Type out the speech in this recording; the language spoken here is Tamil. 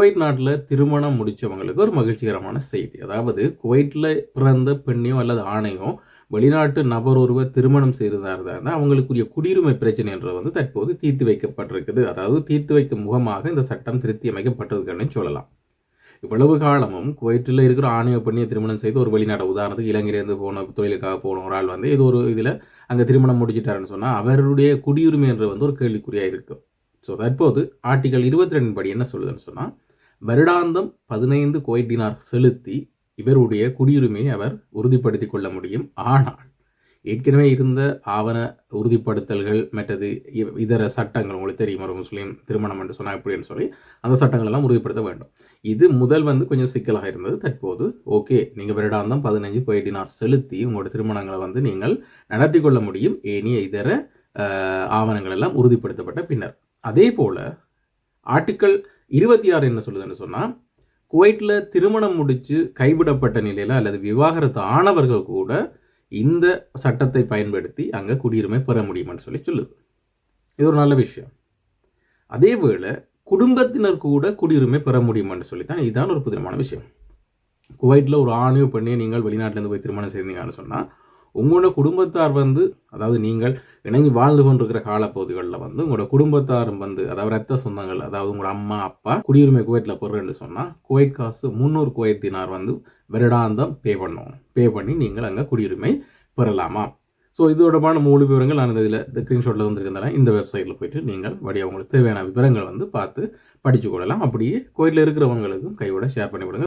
குவைட் நாட்டில் திருமணம் முடித்தவங்களுக்கு ஒரு மகிழ்ச்சிகரமான செய்தி. அதாவது குவைட்டில் பிறந்த பெண்ணையோ அல்லது ஆணையோ வெளிநாட்டு நபர் ஒருவர் திருமணம் செய்ததாக இருந்தால் அவங்களுக்குரிய குடியுரிமை பிரச்சனை என்ற வந்து தற்போது தீர்த்து வைக்கப்பட்டிருக்குது. அதாவது தீர்த்து வைக்கும் முகமாக இந்த சட்டம் திருத்தி அமைக்கப்பட்டிருக்குன்னு சொல்லலாம். இவ்வளவு காலமும் குவைட்டில் இருக்கிற ஆணைய பெண்ணியை திருமணம் செய்து ஒரு வெளிநாடு உதாரணத்துக்கு இலங்கையிலேருந்து போன தொழிலுக்காக போன ஒரு ஆள் வந்து ஏதோ ஒரு இதில் அங்கே திருமணம் முடிச்சிட்டாருன்னு சொன்னால் அவருடைய குடியுரிமை என்ற வந்து ஒரு கேள்விக்குறியாக இருக்கும் ஸோ தற்போது ஆர்டிகல் இருபத்தி ரெண்டு படி என்ன சொல்லுதுன்னு சொன்னால் வருடாந்தம் பதினைந்து கோயிட்டினார் செலுத்தி இவருடைய குடியுரிமையை அவர் உறுதிப்படுத்தி கொள்ள முடியும். ஆனால் ஏற்கனவே இருந்த ஆவண உறுதிப்படுத்தல்கள் மற்றது இதர சட்டங்கள் உங்களுக்கு தெரியும் ஒரு முஸ்லீம் திருமணம் என்று சொன்னால் எப்படின்னு சொல்லி அந்த சட்டங்கள் எல்லாம் உறுதிப்படுத்த வேண்டும். இது முதல் வந்து கொஞ்சம் சிக்கலாக இருந்தது. தற்போது ஓகே நீங்கள் வருடாந்தம் பதினஞ்சு கோயிட்டினார் செலுத்தி உங்களோட திருமணங்களை வந்து நீங்கள் நடத்தி கொள்ள முடியும். ஏனைய இதர ஆவணங்கள் எல்லாம் உறுதிப்படுத்தப்பட்ட பின்னர். அதே போல் ஆர்டிக்கல் இருபத்தி ஆறு என்ன சொல்லுதுன்னு சொன்னால் குவைட்டில் திருமணம் முடித்து கைவிடப்பட்ட நிலையில் அல்லது விவாகரத்து ஆனவர்கள் கூட இந்த சட்டத்தை பயன்படுத்தி அங்கே குடியுரிமை பெற முடியும்னு சொல்லி சொல்லுது. இது ஒரு நல்ல விஷயம். அதே வேளை குடும்பத்தினர் கூட குடியுரிமை பெற முடியும்னு சொல்லி தான் இதுதான் ஒரு புதிரமான விஷயம். குவைட்டில் ஒரு ஆணையோ பெண்ணையோ நீங்கள் வெளிநாட்டிலேருந்து போய் திருமணம் செய்தீங்கன்னு சொன்னால் உங்களோட குடும்பத்தார் வந்து அதாவது நீங்கள் இணங்கி வாழ்ந்து கொண்டிருக்கிற காலப்பகுதிகளில் வந்து உங்களோட குடும்பத்தாரும் வந்து அதாவது ரத்த சொந்தங்கள் அதாவது உங்களோட அம்மா அப்பா குடியுரிமை குவைத்தில் பெறுறேன்னு சொன்னால் குவைத் காசு முந்நூறு குவைத்தினார் வந்து வருடாந்தம் பே பண்ணுவோம் பே பண்ணி நீங்கள் அங்கே குடியுரிமை பெறலாமா? ஸோ இது தொடர்பான விவரங்கள் நான் இந்த இதில் இந்த ஸ்க்ரீன்ஷாட்டில் வந்துருக்கிறதால இந்த வெப்சைட்டில் போயிட்டு நீங்கள் வழியாக உங்களுக்கு தேவையான விவரங்கள் வந்து பார்த்து படித்து கொள்ளலாம். அப்படியே கோயிலில் இருக்கிறவங்களுக்கும் கையோட ஷேர் பண்ணி விடுங்க